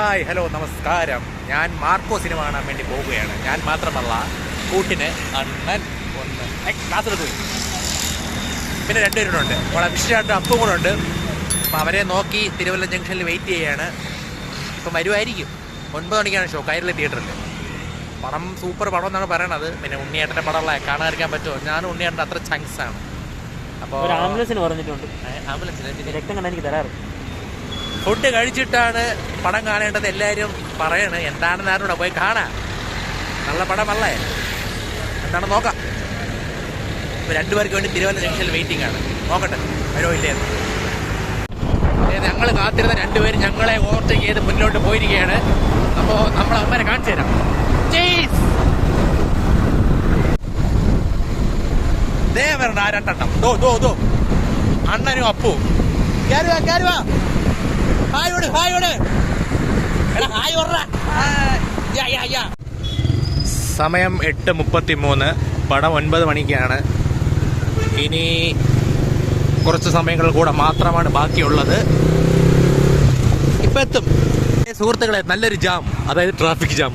Hi hello നമസ്കാരം. ഞാൻ Marco cinema കാണാൻ വേണ്ടി പോവുകയാണ്. ഞാൻ മാത്രമല്ല കൂട്ടിന് അണ്ണൻ ഒന്ന്. ഏയ്, ക്ലാസ് പോയി. പിന്നെ രണ്ടുപേരുണ്ട്. അപ്പോൾ അഭിഷേകായിട്ട് അപ്പും കൂടെ ഉണ്ട്. അപ്പം അവരെ നോക്കി തിരുവല്ല ജംഗ്ഷനിൽ വെയിറ്റ് ചെയ്യാണ്. ഇപ്പം വരുമായിരിക്കും ഒൻപത് മണിക്കാണ് ഷോ കയറിലെ തിയേറ്ററിൽ പടം സൂപ്പർ പടം എന്നാണ് പറയണത്. പിന്നെ ഉണ്ണിയേട്ടന്റെ പടമുള്ള കാണാതിരിക്കാൻ പറ്റുമോ? ഞാൻ ഉണ്ണിയേട്ടന്റെ അത്ര ചങ്ക്സ് ആണ്. അപ്പോൾ ആംബുലൻസിന് പറഞ്ഞിട്ടുണ്ട്. ആംബുലൻസിന് രക്തം കണ്ടാൽ എനിക്ക് തരാറ്. ഫുഡ് കഴിച്ചിട്ടാണ് പടം കാണേണ്ടത് എല്ലാവരും പറയണ്. എന്താണെന്ന് ആരോടെ പോയി കാണാം. നല്ല പടമല്ലേ എന്താണ് നോക്കാം. ഇപ്പൊ രണ്ടുപേർക്ക് വേണ്ടി തിരുവല്ല ജംഗ്ഷനിൽ വെയിറ്റിംഗ് ആണ്. നോക്കട്ടെ വരുമോ ഇല്ലേ ഞങ്ങൾ കാത്തിരുന്ന രണ്ടുപേരും ഞങ്ങളെ ഓവർടേക്ക് ചെയ്ത് മുന്നോട്ട് പോയിരിക്കുകയാണ്. അപ്പോൾ നമ്മൾ അമ്മനെ കാണിച്ചു തരാം. Cheese! ദേ വരണം ആ അണ്ണനും അപ്പു കയറുവാ കയറുവാ ഹായ് ഓട് ഹായ് ഓട് എടാ ഹായ് ഓടാ യാ യാ യാ സമയം എട്ട് മുപ്പത്തി മൂന്ന് പടം ഒൻപത് മണിക്കാണ്. ഇനി കുറച്ച് സമയങ്ങൾ കൂടെ മാത്രമാണ് ബാക്കിയുള്ളത്. ഇപ്പം എത്തും. സുഹൃത്തുക്കളെ നല്ലൊരു ജാം അതായത് ട്രാഫിക് ജാം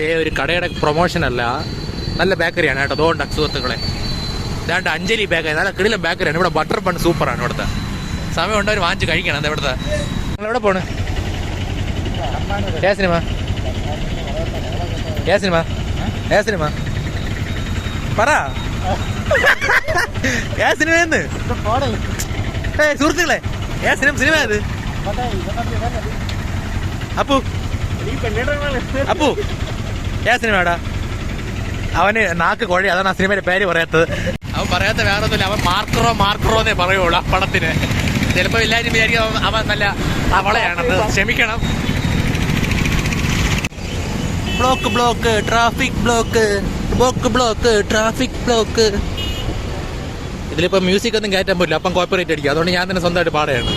ദേ ഒരു കടയുടെ പ്രൊമോഷൻ അല്ല. നല്ല ബേക്കറിയാണ് കേട്ടോ. അതുകൊണ്ട് സുഹൃത്തുക്കളെ. ഇതാണ്ട് അഞ്ജലി ബേക്കറി നല്ല കിടിലം ബേക്കറിയാണ് ഇവിടെ ബട്ടർ ബൺ സൂപ്പറാണ് ഇവിടുത്തെ. സമയം ഉണ്ടവർ വാങ്ങിച്ച് കഴിക്കണം. എന്താ ഇവിടുത്തെ? നിങ്ങൾ എവിടെ പോണ്? ഏ സിനിമ? ഏ സിനിമ? ഏ സിനിമ? പറ. ഏ സിനിമയെന്ന് ഏ സുഹൃത്തുക്കളെ ഏ സിനിമ സിനിമ അത് അപ്പു. അപ്പു. ഏ സിനിമടാ അവന് നാക്ക് കോഴി അതാണ് ആ സിനിമയുടെ പേര് പറയാത്തത്. അവൻ പറയാത്ത വേറെ ഒന്നുമില്ല അവൻ മാർക്കറോ മാർക്കറോ എന്നേ പറയുള്ളൂ ആ പടത്തിന്. ചിലപ്പോൾ എല്ലാവരും വിചാരിക്കും അവൻ- നല്ല തവളയാണെന്ന്. ക്ഷമിക്കണം. Block block traffic block block block traffic block. ഇതിലിപ്പോൾ മ്യൂസിക് ഒന്നും കയറ്റാൻ പറ്റില്ല അപ്പം കോപ്പറേറ്റ് അടിക്കും. അതുകൊണ്ട് ഞാൻ തന്നെ സ്വന്തമായിട്ട് പാടുകയാണ്.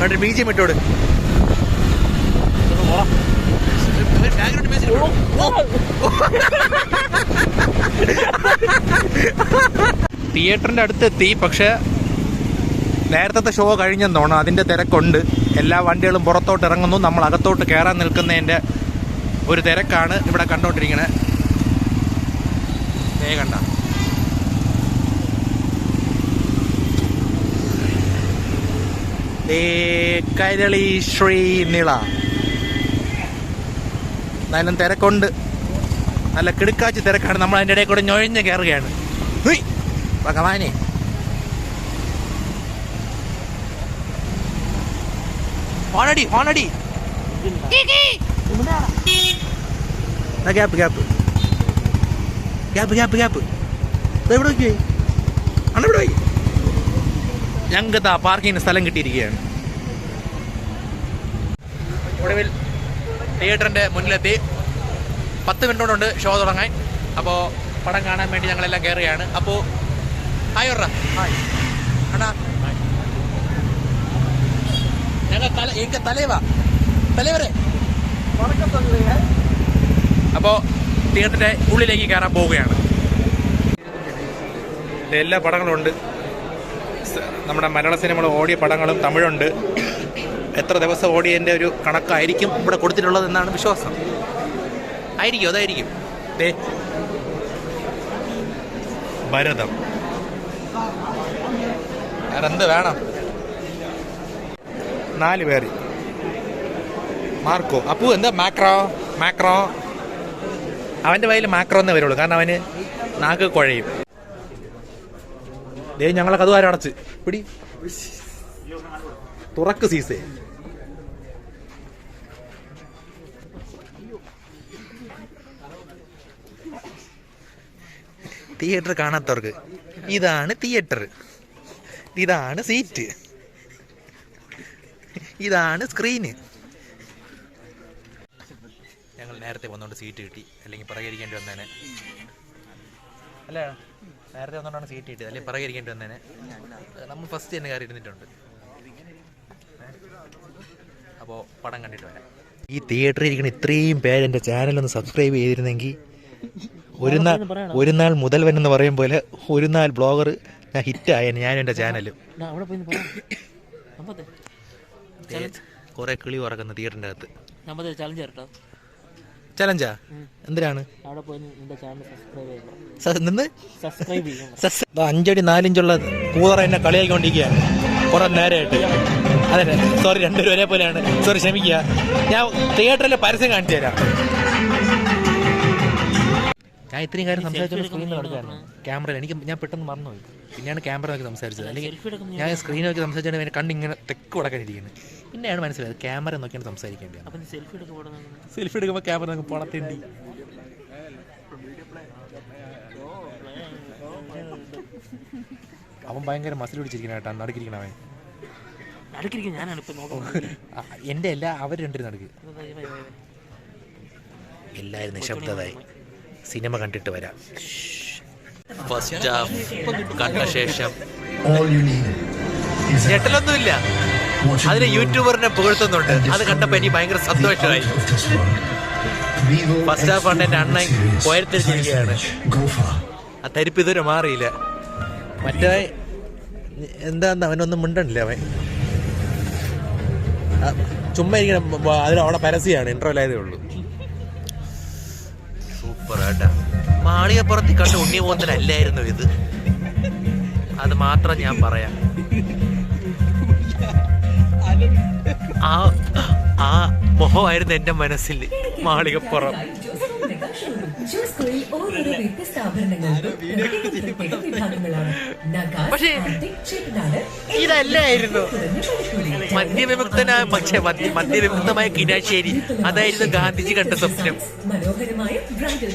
കണ്ടിട്ട് ബി ജി ഇട്ടോട് തിയേറ്ററിന്റെ അടുത്തെത്തി പക്ഷെ നേരത്തെ ഷോ കഴിഞ്ഞെന്നോണം. അതിന്റെ തിരക്കുണ്ട്. എല്ലാ വണ്ടികളും പുറത്തോട്ട് ഇറങ്ങുന്നു. നമ്മൾ അകത്തോട്ട് കയറാൻ നിൽക്കുന്നതിന്റെ ഒരു തിരക്കാണ് ഇവിടെ കണ്ടോണ്ടിരിക്കണേ. ദേ കണ്ട. ദേ കൈരളി ശ്രീ നിള എന്നാലും തിരക്കുണ്ട്. നല്ല കിടുക്കാച്ചി തിരക്കാണ്. നമ്മൾ അതിന്റെ ഇടയിൽ കൂടെ ഞൊഴിഞ്ഞ് കയറുകയാണ് ഭഗവാനെ. ഹോണടി ഹോണടി gap gap. Gap gap gap. എവിടെ നോക്കിയേ. അണ്ണ ഇവിടെ പോയി. ഞങ്ങൾക്ക് പാർക്കിങ്ങിന് സ്ഥലം കിട്ടിയിരിക്കുകയാണ്. ഒടുവിൽ തിയേറ്ററിന്റെ മുന്നിലെത്തി. പത്ത് മിനിറ്റ് കൊണ്ട് ഷോ തുടങ്ങാൻ. അപ്പോൾ പടം കാണാൻ വേണ്ടി ഞങ്ങളെല്ലാം കയറുകയാണ് അപ്പോൾ ഹായ് ഒറ ഹായ്. അണ്ണാ ഞങ്ങൾ തല എങ്ക തലേവാ തലേവരെ അപ്പോൾ തിയേറ്ററിന്റെ ഉള്ളിലേക്ക് കയറാൻ പോവുകയാണ്. എല്ലാ പടങ്ങളും ഉണ്ട് നമ്മുടെ മലയാള സിനിമകൾ ഓടിയ പടങ്ങളും തമിഴുണ്ട്. എത്ര ദിവസം ഓടിയതിന്റെ ഒരു കണക്കായിരിക്കും ഇവിടെ കൊടുത്തിട്ടുള്ളത് എന്നാണ് വിശ്വാസം. ആയിരിക്കും അതായിരിക്കും. ദേ ഭരതം. വേറെന്ത് വേണം? നാല് പേര്. മാർക്കോ. അപ്പു എന്താ? മാക്രോ. മാക്രോ. അവന്റെ വയലിൽ മാക്രോ എന്നേ വരുള്ളൂ. കാരണം അവന് നാക്ക് കുഴയും. ദേ ഞങ്ങളെ കതുവാരം അടച്ച് പിടി. തുറക്ക് സീസേ. തിയേറ്റർ കാണാത്തവർക്ക്. ഇതാണ് തിയേറ്റർ. ഇതാണ് സീറ്റ്. ഇതാണ് സ്ക്രീന് ഞങ്ങൾ നേരത്തെ വന്നുകൊണ്ട് സീറ്റ് കിട്ടി. അല്ലെങ്കിൽ പറകരിക്കേണ്ടി വന്നേനെ. അല്ല? നേരത്തെ വന്നുകൊണ്ടാണ് സീറ്റ് കിട്ടിയത്. അല്ലെങ്കിൽ പറകരിക്കേണ്ടി വന്നേനെ. നമ്മൾ ഫസ്റ്റ് തന്നെ കയറി ഇരുന്നിട്ടുണ്ട് അപ്പോൾ പടം കണ്ടിട്ട് വരാം. ഈ തിയേറ്ററിൽ ഇരിക്കുന്ന ഇത്രയും പേര് എന്റെ ചാനലൊന്ന് സബ്സ്ക്രൈബ് ചെയ്തിരുന്നെങ്കിൽ ഒരു നാൾ ഒരു നാൾ മുതൽവൻ എന്ന് പറയും പോലെ ഒരു നാൾ ബ്ലോഗർ ഞാൻ ഹിറ്റായ ഞാനും എന്റെ ചാനലും അവിടെ പോയി പറ അപ്പത്തെ കുറെ കിളി ഉറക്കുന്ന തിയേറ്ററിന്റെ അകത്ത്. ചലഞ്ച് കേട്ടോ ചലഞ്ചാ എന്തിനാണ്? അവിടെ പോയി നിന്റെ ചാനൽ സബ്സ്ക്രൈബ് നിന്ന് സബ്സ്ക്രൈബ് ചെയ്യണം. അഞ്ചടി നാലിഞ്ചുള്ള കൂതറ എന്നെ കളിയാക്കിക്കൊണ്ടിരിക്കുകയാണ്. കുറെ നേരമായിട്ട് അതെ സോറി രണ്ടുപേരും ഒരേപോലെയാണ് സോറി ക്ഷമിക്കുക. ഞാൻ തിയേറ്ററിലെ പരസ്യം കാണിച്ചു തരാം ഞാൻ ഇത്രയും കാര്യം സംസാരിച്ചോണ്ട് സ്ക്രീനിൽ നടക്കുകയാണ് ക്യാമറയിൽ എനിക്ക് ഞാൻ പെട്ടെന്ന് മറന്നുപോയി. പിന്നെയാണ് ക്യാമറ നോക്കി സംസാരിച്ചത്. അല്ലെങ്കിൽ ഞാൻ സ്ക്രീൻ നോക്കി സംസാരിച്ചാണ് എന്റെ കണ്ണിങ്ങനെ തെക്ക് കൊടുക്കാനിരിക്കുന്നത് പിന്നെയാണ് മനസ്സിലായത് ക്യാമറ നോക്കിയാണ് സംസാരിക്കേണ്ടത്. സെൽഫി എടുക്കുമ്പോൾ ക്യാമറ നോക്കി പോണത്തേണ്ടി അവൻ ഭയങ്കര മസിൽ പിടിച്ചിരിക്കുന്ന കേട്ടാ നടുക്കിരിക്കണ അവൻ. എന്റെ അല്ല അവർ രണ്ടു നടുക്ക്. എല്ലാവരും നിശബ്ദതായി സിനിമ കണ്ടിട്ട് വരാം. ഫസ്റ്റ് ഹാഫ് കണ്ട ശേഷം ഞെട്ടലൊന്നുമില്ല. അതിന് യൂട്യൂബറിനെ പുകഴ്ത്തുന്നുണ്ട്. അത് കണ്ടപ്പോൾ എനിക്ക് ഭയങ്കര സന്തോഷമായി. ഫസ്റ്റ് ഹാഫ് ആണ് എന്റെ അണ്ണൻ. കോയത്തിരിച്ചിരിക്കുകയാണ്. ആ തരിപ്പ് ഇതുവരെ മാറിയില്ല. മറ്റേ എന്താന്ന് അവനൊന്നും മിണ്ടണില്ല അവൻ. ചുമ്മാ ഇരിക്കണം. അതിന് അവിടെ പരസ്യമാണ് ഇൻട്രോലായതേ ആയതേ ഉള്ളൂ. സൂപ്പർ മാളികപ്പുറത്തി കണ്ട് ഉണ്ണിമോന്തനല്ലായിരുന്നു ഇത് അത് മാത്രം ഞാൻ പറയാം ആ ആ മുഖമായിരുന്നു എന്റെ മനസ്സിൽ മാളികപ്പുറം ഷൂസ്കുളിൽ ഓരോരോ വ്യത്യസ്ത ആഭരണങ്ങൾക്കും പ്രത്യേക പ്രത്യേക വിഭാഗങ്ങളാണ്. പക്ഷേ ഇതല്ലായിരുന്നു. മദ്യവിമുക്തനായ പക്ഷേ മദ്യ മദ്യവിമുക്തമായ കിനാശ്ശേരി. അതായിരുന്നു ഗാന്ധിജി കണ്ട സ്വപ്നം. മനോഹരമായ ബ്രൈഡൽ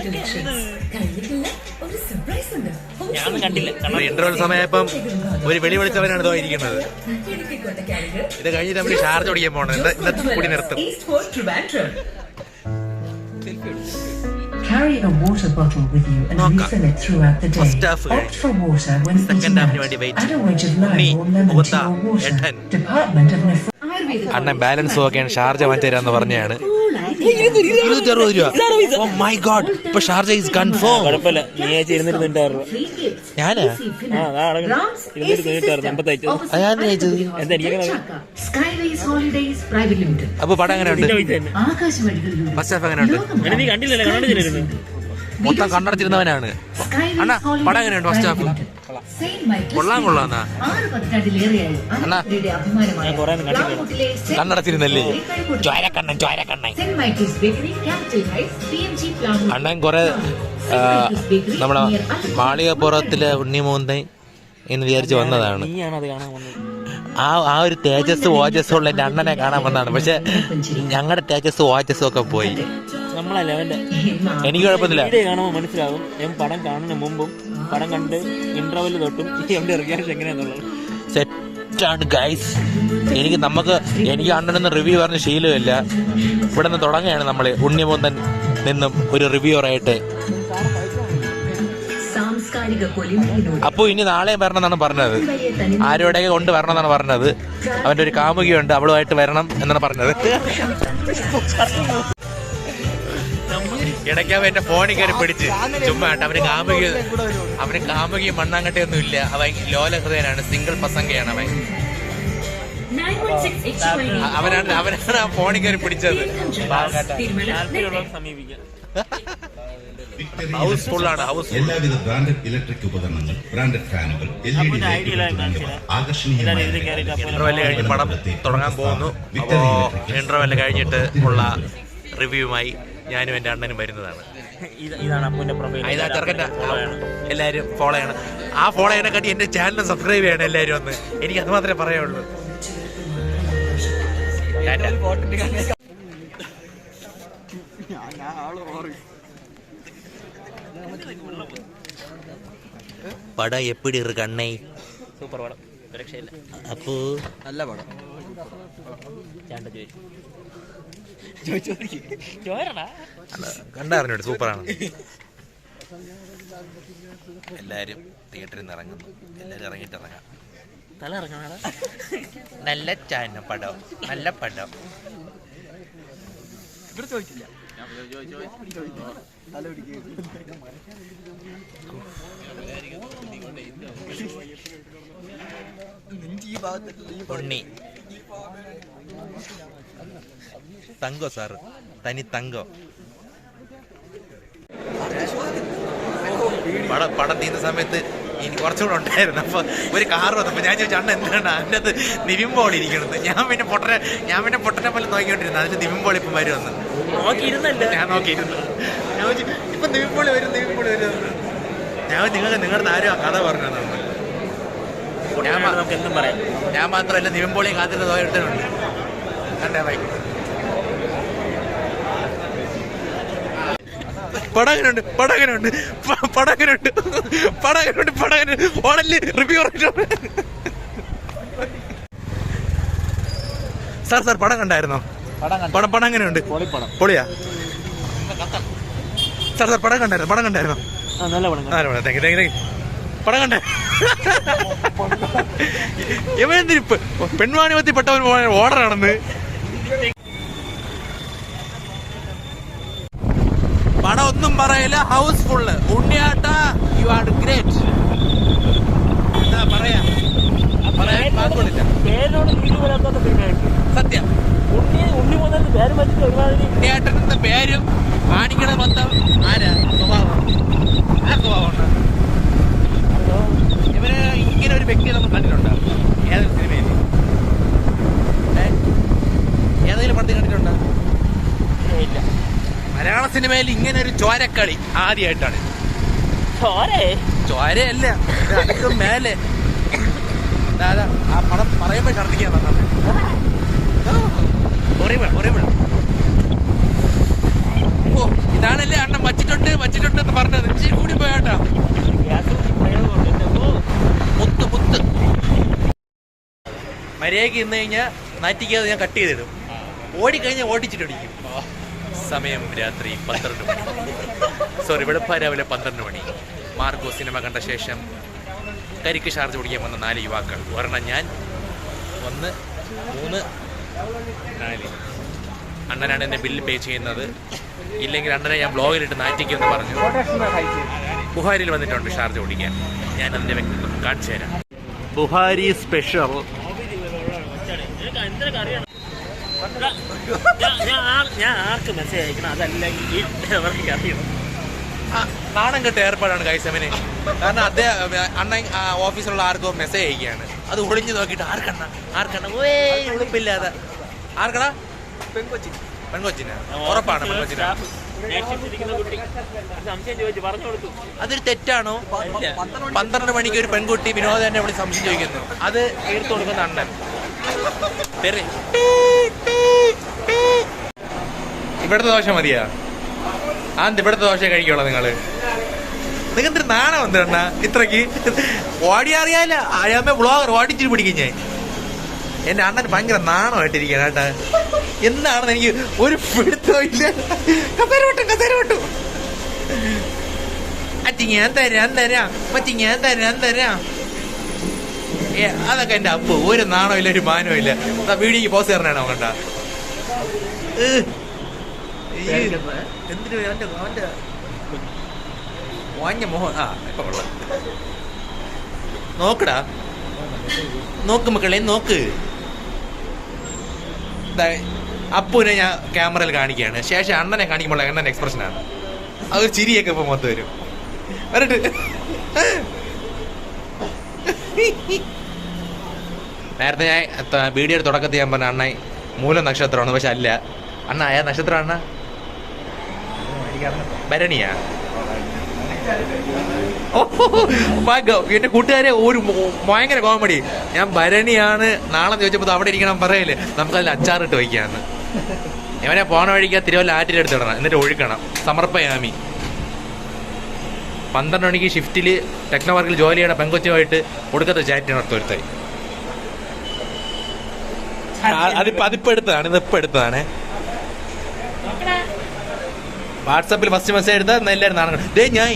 ഒരു സർപ്രൈസ് ഉണ്ട്. ഞാനൊന്നും കണ്ടില്ല. ഇന്റർവെൽ സമയപ്പം ഒരു വെളി വിളിച്ചവനാണ് ഇതോ ഇരിക്കുന്നത്. ഇത് കഴിഞ്ഞിട്ട് നമ്മൾ ചാർജ് ഓടിക്കാൻ പോകണം ഇന്ന് ഇന്നത്തെ കൂടി നിർത്തും. Carry a water bottle with you and okay. refill it throughout the day. Opt for water when Second eating out. Add a wedge of lime or lemon to your water. Department of Nephrology. അണ്ണൻ balance നോക്കിയാണ് Sharjah വാങ്ങിച്ചു തരാന്ന് പറഞ്ഞാണ് ഇരുന്നൂറ്റി അറുപത് രൂപ. Oh my God ഇപ്പൊ Sharjah is confirm കുഴപ്പമില്ല. നീ അയച്ച് ഇരുന്നൂറ്റി തൊണ്ണൂറ്റാറ് രൂപ. ഞാനാ? ഇരുന്നൂറ്റി തൊണ്ണൂറ്റാറ് എൺപത്തഞ്ച് അത് ഞാൻ ചോദിച്ചത്. അപ്പൊ പടം എങ്ങനെ ഉണ്ട് ഫസ്റ്റ് ഹാഫ് എങ്ങനെ ഉണ്ട് നീ കണ്ടില്ലല്ലോ കണ്ടിട്ടില്ലായിരുന്നു മൊത്തം കണ്ണടച്ചിരുന്നവനാണ്. അണ്ണാ പടം എങ്ങനെയുണ്ട്? ഫസ്റ്റ് ഹാഫ് കൊള്ളാം. കൊള്ളാം കണ്ണടച്ചിരുന്നല്ലേ? ചോരക്കണ്ണൻ ചോരക്കണ്ണൻ അണ്ണൻ കുറെ നമ്മുടെ മാളികപ്പുറത്തിലെ ഉണ്ണിമൂന്തൻ എന്ന് വിചാരിച്ച് വന്നതാണ്. ആ ആ ഒരു തേജസ് ഓജസ്സും ഉള്ള എന്റെ അണ്ണനെ കാണാൻ വന്നതാണ്. പക്ഷെ ഞങ്ങളുടെ തേജസ് ഓജസ്സും ഒക്കെ പോയി. നമ്മളല്ല അവന്റെ എനിക്ക് കുഴപ്പമില്ല വീഡിയോ കാണുമ്പോൾ മനസ്സിലാവും ഞാൻ പടം കാണുന്ന മുമ്പും പടം കണ്ട് ഇന്റർവെൽ തൊട്ടും ഈ അവന്റെ റിയാക്ഷൻ എങ്ങനെയാന്നുള്ളത്. സെറ്റാണ് ഗൈസ് എനിക്ക് നമുക്ക് എനിക്ക് അണ്ണനൊന്ന് റിവ്യൂ പറഞ്ഞ ശീലമില്ല. ഇവിടെ നിന്ന് തുടങ്ങുകയാണ് നമ്മൾ ഉണ്ണിമൂന്തൻ നിന്നും ഒരു റിവ്യൂറായിട്ട് സാംസ്കാരിക അപ്പൊ അപ്പോൾ ഇനി നാളെ വരണം എന്നാണ് പറഞ്ഞത്. ആരോടെ ആരോടെയൊക്കെ കൊണ്ട് വരണം എന്നാണ് പറഞ്ഞത്. അവന്റെ ഒരു കാമുകിയുണ്ട് അവളുമായിട്ട് വരണം എന്നാണ് പറഞ്ഞത്. ഇടയ്ക്ക് അവൻ എന്റെ ഫോണിൽ കയറി പിടിച്ച്. ചുമ്മാ അവന് കാമുകി അവന് കാമുകി മണ്ണാങ്കട്ടയൊന്നും ഇല്ല അവൻ ലോലഹൃദയനാണ് സിംഗിൾ പ്രസംഗയാണ് അവൻ. 916 HYD. അ- അവനാണ് അവനാണ് ആ ഫോണിൽ കയറി പിടിച്ചത്. ഹൗസ് ഫുള്ളാണ് ഹൗസ് എല്ലാവിധ ബ്രാൻഡഡ് ഇലക്ട്രിക് ഉപകരണങ്ങൾ ബ്രാൻഡഡ് ഫാനുകൾ ഇന്റർവെൽ കഴിഞ്ഞ് പടം തുടങ്ങാൻ പോകുന്നു. ഇന്റർവെൽ കഴിഞ്ഞിട്ട് ഉള്ള റിവ്യൂമായി ഞാനും എന്റെ അണ്ണനും വരുന്നതാണ്. ഇതാണ് പ്രൊഫൈൽ ആ, ഇതാ ചെറുക്കന്റെ എല്ലാവരും ഫോളോ ചെയ്യണം. ആ ഫോളോ ചെയ്യണ കാട്ടി എന്റെ ചാനൽ സബ്സ്ക്രൈബ് ചെയ്യണം എല്ലാവരും ഒന്ന്. എനിക്ക് അത് മാത്രമേ പറയുള്ളൂ. പടം എപ്പിടി ഇரு കണ്ണൈ? സൂപ്പർ പടം. രക്ഷയില്ല. അപ്പോ? ചാണ്ട ചോദിച്ചു ചോരടാ. കണ്ടറിഞ്ഞോട്ട് സൂപ്പറാണ്. എല്ലാരും തിയേറ്ററിൽ നിന്ന് ഇറങ്ങുന്നു. എല്ലാരും ഇറങ്ങിയിട്ട് ഇറങ്ങാം. തല ഇറങ്ങണ നല്ല ചാന പടം നല്ല പടം. ഉണ്ണി. തങ്കോ സാറ് തനി തങ്കോ. പടം പടം തീരുന്ന സമയത്ത് ഇനി കുറച്ചുകൂടെ ഉണ്ടായിരുന്നു. അപ്പൊ ഒരു കാർ വന്നപ്പോ ഞാൻ ചോദിച്ചു അണ്ണ എന്താണ് അതിന്റെ അത് നിവിമ്പോൾ ഇരിക്കണത് ഞാൻ പിന്നെ പൊട്ടനെ ഞാൻ പിന്നെ പൊട്ടനെ പോലെ നോക്കിക്കൊണ്ടിരുന്നു. അതിന് നിവിമ്പോൾ ഇപ്പം വരും നോക്കിയിരുന്നല്ല? ഞാൻ നോക്കിയിരുന്നു. ഞാൻ ചോദിച്ചു ഇപ്പൊ നിവിമ്പോളി വരും നിവിമ്പോളി വരും. ഞാൻ നിങ്ങൾക്ക് നിങ്ങളുടെ ആരും ആ കഥ പറഞ്ഞു? തന്നെ ഞാൻ മാത്രമല്ല നിവിമ്പോളി കാത്തിരുന്ന തോയിട്ടുണ്ട് പടകനുണ്ട് പടകനുണ്ട് പടകനുണ്ട് പടകനുണ്ട് പടകന് ഓടൽ റിവ്യൂ സാർ സാർ പടം കണ്ടായിരുന്നോ? പടം പടം എങ്ങനെയുണ്ട്? പൊളിയാ? സാർ സാർ പടം കണ്ടായിരുന്നു? പടം കണ്ടായിരുന്നോ? നല്ല പടം നല്ല പടം. താങ്ക് യു താങ്ക് യു പടം കണ്ടേ? ഇവന്തിരിപ്പ് പെൺവാണിപത്തിപ്പെട്ടവൻ ഓർഡർ ആണെന്ന് പടം ഒന്നും പറയില്ല. ഹൗസ് ഫുള്ള് ഉണ്ണിയാട്ട യു ആർ ഗ്രേറ്റ് എന്താ പറയാ? പറയാൻ സത്യം. ഉണ്ണി ഉണ്ണി മുതൽ പേര് പറ്റിട്ട് ഒരുമാതിരി പേരും? കാണിക്കണ മൊത്തം ആരാ? സ്വഭാവം. ആ സ്വഭാവം ഇവന് ഇങ്ങനെ ഒരു വ്യക്തിയെ നമ്മൾ കണ്ടിട്ടുണ്ടോ ഏതൊരു സിനിമയിൽ ഏ? ഏതെങ്കിലും പടത്തിൽ കണ്ടിട്ടുണ്ടോ ഇല്ല മലയാള സിനിമയിൽ ഇങ്ങനെ ഒരു ചോരക്കളി ആദ്യമായിട്ടാണ് ചോരേ? ചോരയല്ല മേലെ. ആ പടം പറയുമ്പോ ഛർദിക്കാൻ ഒരേ ഓ ഇതാണല്ലേ അണ്ണൻ വച്ചിട്ടുണ്ട് വച്ചിട്ടുണ്ട് എന്ന് പറഞ്ഞത്. ഇച്ചിരി കൂടി പോയാട്ടാ മുത്ത് മുത്ത്. മര്യാദയ്ക്ക് ഇന്ന് കഴിഞ്ഞാൽ നാറ്റിക്കാതെ ഞാൻ കട്ട് ചെയ്തിടും. ഓടിക്കഴിഞ്ഞാൽ ഓടിച്ചിട്ടടിക്കും. സമയം രാത്രി പന്ത്രണ്ട് മണി. സോറി വെളുപ്പ രാവിലെ പന്ത്രണ്ട് മണി. മാർക്കോ സിനിമ കണ്ട ശേഷം കരിക്ക് ഷാർജ് ഓടിക്കാൻ വന്ന നാല് യുവാക്കൾ. ഒരെണ്ണം ഞാൻ ഒന്ന് മൂന്ന് നാല്. അണ്ണനാണ് എന്റെ ബില്ല് പേ ചെയ്യുന്നത്. ഇല്ലെങ്കിൽ അണ്ണനെ ഞാൻ ബ്ലോഗിലിട്ട് നാറ്റിക്കുമെന്ന് പറഞ്ഞു. ബുഹാരിയിൽ വന്നിട്ടുണ്ട് ഷാർജ് ഓടിക്കാൻ ഞാൻ അതിന്റെ വ്യക്തിത്വം കാണിച്ചു തരാം ബുഹാരി സ്പെഷ്യൽ. ഞാൻ- ആർക്ക് മെസ്സേജ് അയക്കണം? അതല്ലെങ്കിൽ ഈ അവർക്ക് അറിയണം നാണം കെട്ട ഏർപ്പാടാണ് കൈസമിന് കാരണം അദ്ദേഹം അണ്ണൻ ഓഫീസിലുള്ള ആർക്കോ മെസ്സേജ് അയക്കുകയാണ്. അത് ഒളിഞ്ഞു നോക്കിയിട്ട് ആർക്കണ്ണ? ആർക്കണ്ണ? ഓ ഉളുപ്പില്ലാതെ. ആർക്കടാ പെൺകൊച്ചി പെൺകൊച്ചിന്. ഉറപ്പാണ് പെൺകൊച്ചിന്. അതൊരു തെറ്റാണോ? പന്ത്രണ്ട് മണിക്ക് ഒരു പെൺകുട്ടി വിനോദനെ വിളിച്ച് സംശയം ചോദിക്കുന്നു. അത് തീർത്തു കൊടുക്കുന്ന അണ്ണൻ. തെറി. ഇവിടുത്തെ ദോശ മതിയാ? ആ ഇവിടുത്തെ ദോശ കഴിക്കുള്ളൂ നിങ്ങൾ? നിങ്ങൾക്ക് നാണം എന്താണ് ഇത്രക്ക് ഓടി അറിയാല അയാമേ ബ്ലോഗർ ഓടിച്ചിട്ട് പിടിക്കും ഞാൻ. എന്റെ അണ്ണൻ ഭയങ്കര നാണമായിട്ടിരിക്കണം കേട്ടാ. എന്താണെന്ന് എനിക്ക് ഒരു പിടുത്തമില്ല കസേര വിട്ടു കസേര വിട്ടു അച്ഛൻ ഞാൻ തരാം തരാം. മച്ചി ഞാൻ തരാം തരാം. അതൊക്കെ എന്റെ അപ്പ്. ഒരു നാണോ ഇല്ല ഒരു മാനോ ഇല്ല. വീഡിയോക്ക് പോസ് തരണോ കണ്ട? വാഞ്ഞ ആ നോക്കടാ. നോക്ക് മക്കളെ നോക്ക്. അപ്പുവിനെ ഞാൻ ക്യാമറയിൽ കാണിക്കുകയാണ്. ശേഷം അണ്ണനെ കാണിക്കുമ്പോൾ അണ്ണൻ എക്സ്പ്രഷൻ ആണ്. അതൊരു ചിരിയൊക്കെ ഇപ്പൊ മൊത്തം വരും. വരട്ട്. നേരത്തെ ഞാൻ വീഡിയോയുടെ തുടക്കത്തിൽ ഞാൻ പറഞ്ഞ അണ്ണായി മൂല നക്ഷത്രമാണ് പക്ഷെ അല്ല. അണ്ണ അയാ നക്ഷത്രം അണ്ണ? ഭരണിയാ. എന്റെ കൂട്ടുകാരെ ഒരു ഭയങ്കര കോമഡി ഞാൻ ഭരണിയാണ് നാളെ ചോദിച്ചപ്പോൾ അവിടെ ഇരിക്കണം പറയല്ലേ നമുക്ക് അതിൽ അച്ചാറിട്ട് വയ്ക്കാന്ന്. ഇവനെ പോണ വഴിക്ക് തിരുവല്ല ആറ്റിലെടുത്തിടണം എന്നിട്ട് ഒഴുക്കണം. സമർപ്പയാമി. പന്ത്രണ്ട് മണിക്ക് ഷിഫ്റ്റിൽ ടെക്നോ വർക്കിൽ ജോലി ചെയ്യണ പെങ്കൊച്ചുമായിട്ട് ഒടുക്കത്തെ ചാറ്റ് നടത്തുവരുത്തായി അതിപ്പോ അതിപ്പോ എടുത്തതാണ് ഇതിപ്പോ എടുത്തതാണ്. വാട്സാപ്പിൽ ഫസ്റ്റ് മെസ്സേജ് എടുത്താൽ എല്ലാവരും നാണം ദേ ഞാൻ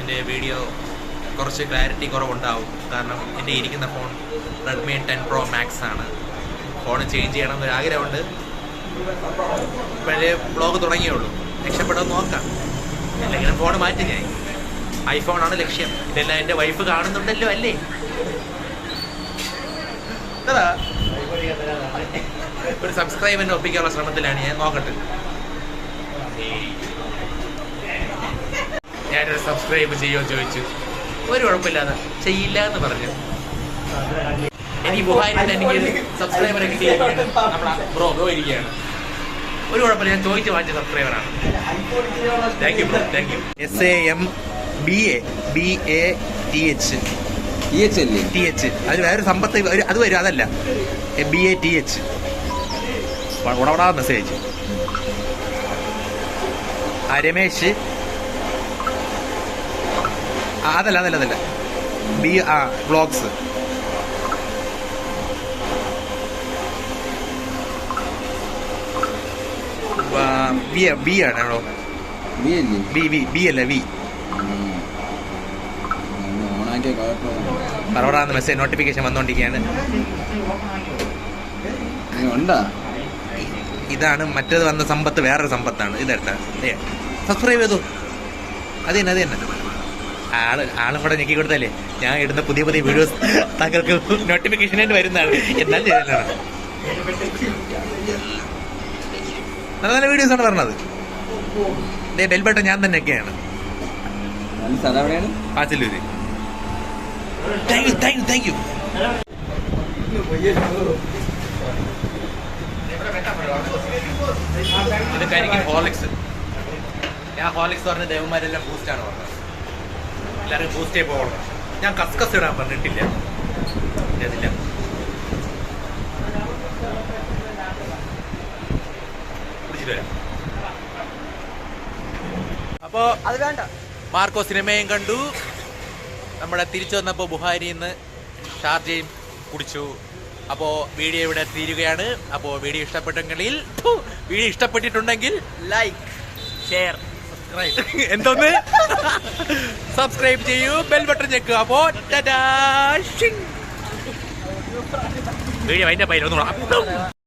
എന്റെ വീഡിയോ കുറച്ച് ക്ലാരിറ്റി കുറവുണ്ടാവും. കാരണം എന്റെ ഇരിക്കുന്ന phone Redmi ten pro max ആണ്. ഫോൺ ചേഞ്ച് ചെയ്യണം എന്നൊരു ആഗ്രഹമുണ്ട്. പഴയ ബ്ലോഗ് തുടങ്ങിയുള്ളൂ രക്ഷപ്പെടാൻ നോക്കാം. അല്ലെങ്കിൽ ഫോൺ മാറ്റി ഞാൻ ഐഫോൺ ആണ് ലക്ഷ്യം. ഇതെല്ലാം എന്റെ വൈഫ് കാണുന്നുണ്ടല്ലോ അല്ലേ? ഒരു സബ്സ്ക്രൈബറിനെ ഒപ്പിക്കാനുള്ള ശ്രമത്തിലാണ് ഞാൻ നോക്കട്ടെ. ഞാനൊരു സബ്സ്ക്രൈബ് ചെയ്യുമോ ചോദിച്ചു. ഒരു കുഴപ്പമില്ലാതെ ചെയ്യില്ല എന്ന് പറഞ്ഞു. എനിക്ക് ബുഹാരിന്റെ എനിക്ക് സബ്സ്ക്രൈബറെ ബ്രോ ബ്രോ ഇരിക്കുകയാണ്. ഒരു കുഴപ്പമില്ല ഞാൻ ചോദിച്ചു വാങ്ങിച്ച സബ്സ്ക്രൈബറാണ് thank you bro thank you S A M B A B A T H T H അത് വേറെ സമ്പത്ത് ഒരു അത് വരും അതല്ല ബി എ ടി എച്ച് ഉടപടാ മെസ്സേജ് ആ രമേശ് അതല്ല അതല്ല അതല്ല ബി ആ ബ്ലോഗ്സ് ബി ബി ആണോ ബി ബി ബി അല്ല വി പറവടാന്ന് മെസ്സേജ് നോട്ടിഫിക്കേഷൻ വന്നുകൊണ്ടിരിക്കുകയാണ് ഉണ്ടാ? ഇതാണ് മറ്റേത് വന്ന സമ്പത്ത് വേറൊരു സമ്പത്താണ്. ഇതെടുത്ത സബ്സ്ക്രൈബ് ചെയ്തു. അത് തന്നെ അത് തന്നെ. ആൾ ആളും കൂടെ ഞെക്കി കൊടുത്തല്ലേ? ഞാൻ ഇടുന്ന പുതിയ പുതിയ വീഡിയോസ് താങ്കൾക്ക് നോട്ടിഫിക്കേഷൻ ആയിട്ട് വരുന്നതാണ്. എന്നാൽ ചെയ്തതാണ് നല്ല നല്ല വീഡിയോസ് ആണ് പറഞ്ഞത്. ഇതേ ബെൽബട്ട ഞാൻ തന്നെയൊക്കെയാണ്. നല്ല സ്ഥലം you, thank you, thank you ഇത് കരിക്ക് ഹോളിക്സ് ഞാൻ ഹോളിക്സ് പറഞ്ഞ ദേവന്മാരെല്ലാം ബൂസ്റ്റാണ് പറഞ്ഞത്. എല്ലാവരും ബൂസ്റ്റേ പോകണം. ഞാൻ കസ്കസ് ഇടാൻ പറഞ്ഞിട്ടില്ല. ഇതില്ല കുടിച്ചിട്ട് വരാം. അപ്പോ അത് വേണ്ട. മാർക്കോ സിനിമയും കണ്ടു. നമ്മുടെ തിരിച്ചു വന്നപ്പോൾ ബുഹാരിയിൽ നിന്ന് ഷാർജയും കുടിച്ചു. അപ്പോൾ വീഡിയോ ഇവിടെ തീരുകയാണ്. അപ്പോൾ വീഡിയോ ഇഷ്ടപ്പെട്ടെങ്കിൽ വീഡിയോ ഇഷ്ടപ്പെട്ടിട്ടുണ്ടെങ്കിൽ ലൈക്ക് ഷെയർ സബ്സ്ക്രൈബ് എന്തോന്ന്? സബ്സ്ക്രൈബ് ചെയ്യൂ ബെൽ ബട്ടൺ ചെക്കുക അപ്പോൾ. വീഡിയോ അതിന്റെ ഒന്നുകൂടെ.